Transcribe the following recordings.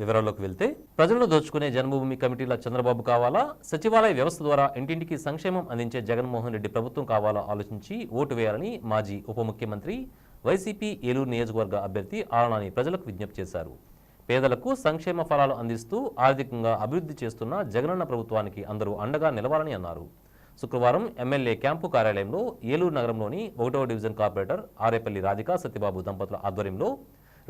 వివరాల్లోకి వెళ్తే ప్రజలను దోచుకునే జన్మభూమి కమిటీల చంద్రబాబు కావాలా? సచివాలయ వ్యవస్థ ద్వారా ఇంటింటికి సంక్షేమం అందించే జగన్మోహన్ రెడ్డి ప్రభుత్వం కావాలా? ఆలోచించి ఓటు వేయాలని మాజీ ఉప ముఖ్యమంత్రి వైసీపీ ఏలూరు నియోజకవర్గ అభ్యర్థి ఆలనాని ప్రజలకు విజ్ఞప్తి చేశారు. పేదలకు సంక్షేమ ఫలాలు అందిస్తూ ఆర్థికంగా అభివృద్ధి చేస్తున్న జగనన్న ప్రభుత్వానికి అందరూ అండగా నిలవాలని అన్నారు. శుక్రవారం ఎమ్మెల్యే క్యాంపు కార్యాలయంలో ఏలూరు నగరంలోని ఒకటవ డివిజన్ కార్పొరేటర్ ఆరేపల్లి రాధిక సత్యబాబు దంపతుల ఆధ్వర్యంలో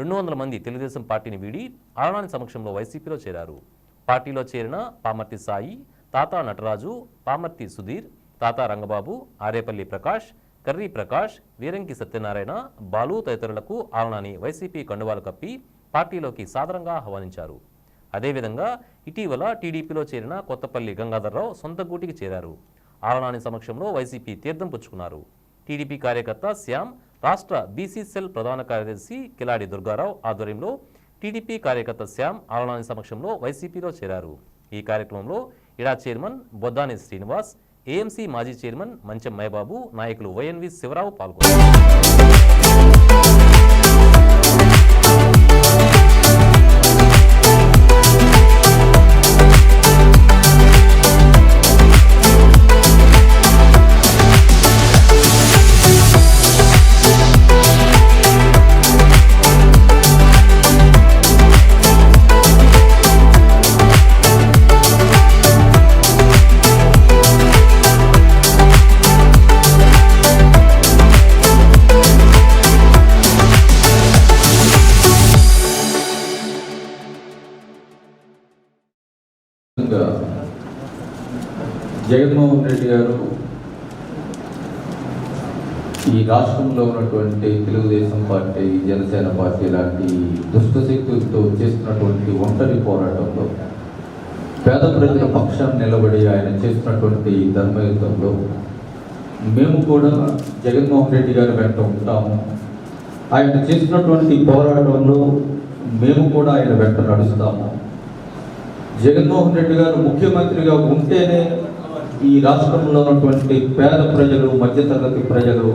రెండు వందల మంది తెలుగుదేశం పార్టీని వీడి ఆలనాని సమక్షంలో వైసీపీలో చేరారు. పార్టీలో చేరిన పామర్తి సాయి తాత నటరాజు పామర్తి సుధీర్ తాత రంగబాబు ఆరేపల్లి ప్రకాష్ కర్రీ ప్రకాష్ వీరంకి సత్యనారాయణ బాలు తదితరులకు ఆలనాని వైసీపీ కండువాలు కప్పి పార్టీలోకి సాదరంగా ఆహ్వానించారు. అదేవిధంగా ఇటీవల టీడీపీలో చేరిన కొత్తపల్లి గంగాధర్రావు సొంత గూటికి చేరారు. ఆలనాని సమక్షంలో వైసీపీ తీర్థం పుచ్చుకున్నారు. టీడీపీ కార్యకర్త శ్యామ్ రాష్ట్ర బీసీ సెల్ ప్రధాన కార్యదర్శి కిలాడి దుర్గారావు ఆధ్వర్యంలో టీడీపీ కార్యకర్త శ్యామ్ ఆలనాని సమక్షంలో వైసీపీలో చేరారు. ఈ కార్యక్రమంలో ఇడా చైర్మన్ బొద్దాని శ్రీనివాస్ ఏఎంసీ మాజీ చైర్మన్ మంచం మైబాబు నాయకులు వైఎన్వి శివరావు పాల్గొన్నారు. జగన్మోహన్ రెడ్డి గారు ఈ రాష్ట్రంలో ఉన్నటువంటి తెలుగుదేశం పార్టీ జనసేన పార్టీ లాంటి దుష్టశక్తులతో చేస్తున్నటువంటి ఒంటరి పోరాటంలో పేద ప్రజల పక్షం నిలబడి ఆయన చేస్తున్నటువంటి ధర్మయుద్ధంలో మేము కూడా జగన్మోహన్ రెడ్డి గారి వెంట ఉంటాము. ఆయన చేస్తున్నటువంటి పోరాటంలో మేము కూడా ఆయన వెంట నడుస్తాము. జగన్మోహన్ రెడ్డి గారు ముఖ్యమంత్రిగా ఉంటేనే ఈ రాష్ట్రంలో ఉన్నటువంటి పేద ప్రజలు మధ్యతరగతి ప్రజలు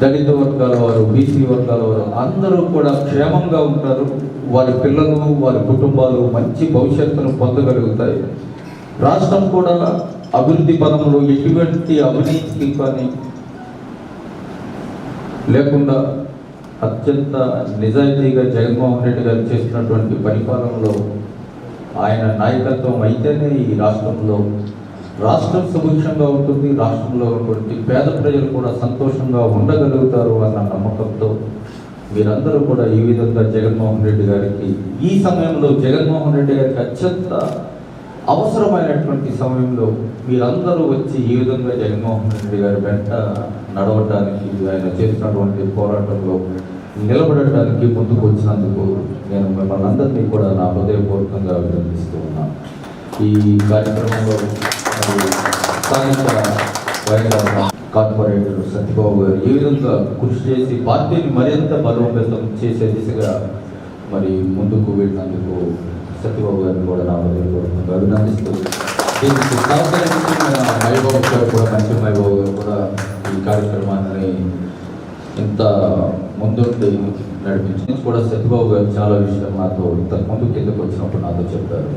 దళిత వర్గాల వారు బీసీ వర్గాల వారు అందరూ కూడా క్షేమంగా ఉంటారు. వారి పిల్లలు వారి కుటుంబాలు మంచి భవిష్యత్తును పొందగలుగుతాయి. రాష్ట్రం కూడా అభివృద్ధి పదంలో ఎటువంటి అవినీతికి కానీ లేకుండా అత్యంత నిజాయితీగా జగన్మోహన్ రెడ్డి గారు చేస్తున్నటువంటి పరిపాలనలో ఆయన నాయకత్వం అయితేనే ఈ రాష్ట్రంలో రాష్ట్రం సుభిక్షంగా ఉంటుంది రాష్ట్రంలో ఉన్నటువంటి పేద ప్రజలు కూడా సంతోషంగా ఉండగలుగుతారు అన్న నమ్మకంతో మీరందరూ కూడా ఈ విధంగా జగన్మోహన్ రెడ్డి గారికి ఈ సమయంలో జగన్మోహన్ రెడ్డి గారికి అత్యంత అవసరమైనటువంటి సమయంలో మీరందరూ వచ్చి ఈ విధంగా జగన్మోహన్ రెడ్డి గారి వెంట నడవటానికి ఆయన చేసినటువంటి పోరాటంలో నిలబడటానికి ముందుకు వచ్చినందుకు నేను మిమ్మల్ని అందరినీ కూడా నా హృదయపూర్వకంగా అభినందిస్తూ ఉన్నాను. ఈ కార్యక్రమంలో స్థానిక కార్పొరేటర్ సత్యబాబు గారు ఏ విధంగా కృషి చేసి పార్టీని మరింత బలోపేతం చేసే దిశగా మరి ముందుకు వెళ్ళినందుకు సత్యబాబు గారిని కూడా నా హృదయపూర్వకంగా అభినందిస్తూ దీనికి సహకరించిన మైబాబు గారు కూడా మంచి మైబాబు గారు కూడా ఈ కార్యక్రమాన్ని ఇంత ముందుండి నడిపించి కూడా సత్యబాబు గారు చాలా విషయం నాతో ఇంతకు ముందు కిందకు వచ్చినప్పుడు నాతో చెప్పారు.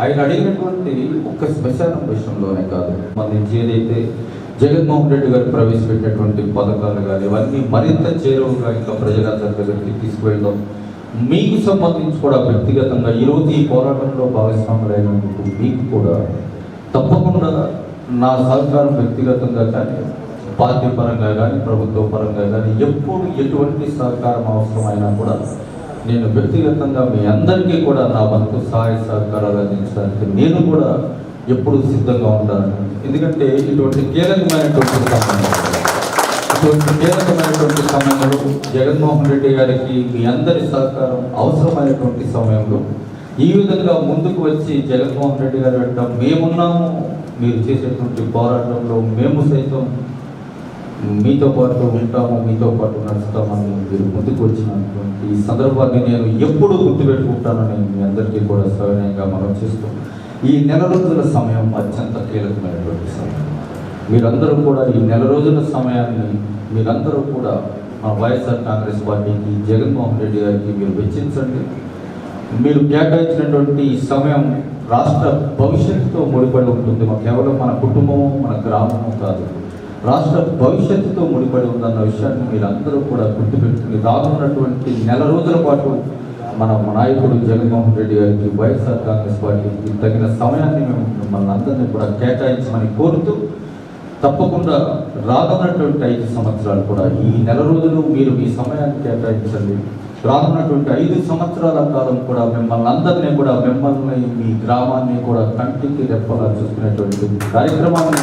ఆయన అడిగినటువంటి ఒక్క శ్మశానం విషయంలోనే కాదు సంబంధించి ఏదైతే జగన్మోహన్ రెడ్డి గారు ప్రవేశపెట్టినటువంటి పథకాలు కానీ ఇవన్నీ మరింత చేరువుగా ఇంకా ప్రజలందరి దగ్గరికి తీసుకువెళ్ళడం మీకు సంబంధించి కూడా వ్యక్తిగతంగా ఈరోజు ఈ పోరాటంలో భాగస్వాములైనందుకు మీకు కూడా తప్పకుండా నా సహకారం వ్యక్తిగతంగా కానీ పార్టీ పరంగా కానీ ప్రభుత్వ పరంగా కానీ ఎప్పుడు ఎటువంటి సహకారం అవసరమైనా కూడా నేను వ్యక్తిగతంగా మీ అందరికీ కూడా నా వంతు సహాయ సహకారాలు అందించడానికి నేను కూడా ఎప్పుడు సిద్ధంగా ఉంటాను. ఎందుకంటే ఇటువంటి కీలకమైనటువంటి సమయంలో ఇటువంటి కీలకమైనటువంటి సమయంలో జగన్మోహన్ రెడ్డి గారికి మీ అందరి సహకారం అవసరమైనటువంటి సమయంలో ఈ విధంగా ముందుకు వచ్చి జగన్మోహన్ రెడ్డి గారు వెంట మేమున్నాము మీరు చేసేటువంటి పోరాటంలో మేము సైతం మీతో పాటు ఉంటాము మీతో పాటు నడుస్తామని మీరు ముందుకు వచ్చినటువంటి ఈ సందర్భాన్ని నేను ఎప్పుడూ గుర్తుపెట్టుకుంటానని మీ అందరికీ కూడా సవినయంగా మనం చేస్తూ ఈ నెల రోజుల సమయం అత్యంత కీలకమైనటువంటి సమయం. మీరందరూ కూడా ఈ నెల రోజుల సమయాన్ని మీరందరూ కూడా మా వైఎస్ఆర్ కాంగ్రెస్ పార్టీకి జగన్మోహన్ రెడ్డి గారికి మీరు వెచ్చించండి. మీరు కేటాయించినటువంటి ఈ సమయం రాష్ట్ర భవిష్యత్తుతో ముడిపడి ఉంటుంది. మా కేవలం మన కుటుంబము మన గ్రామము కాదు. రాష్ట్ర భవిష్యత్తుతో ముడిపడి ఉందన్న విషయాన్ని మీరందరూ కూడా గుర్తుపెట్టుకుని రానున్నటువంటి నెల రోజుల పాటు మన నాయకుడు జగన్మోహన్ రెడ్డి గారికి వైఎస్ఆర్ కాంగ్రెస్ పార్టీకి తగిన సమయాన్ని మేము మిమ్మల్ని అందరినీ కూడా కేటాయించమని కోరుతూ తప్పకుండా రానున్నటువంటి ఐదు సంవత్సరాలు కూడా ఈ నెల రోజులు మీరు మీ సమయాన్ని కేటాయించండి. రానున్నటువంటి ఐదు సంవత్సరాల కాలం కూడా మిమ్మల్ని అందరినీ కూడా మిమ్మల్ని మీ గ్రామాన్ని కూడా కంటికి రెప్పలా చూసుకునేటువంటి కార్యక్రమాన్ని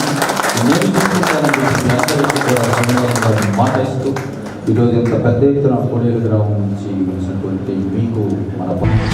నేను ఈరోజు ఇంత పెద్ద ఎత్తున కోడేరు గ్రామం నుంచి వచ్చినటువంటి మీకు మన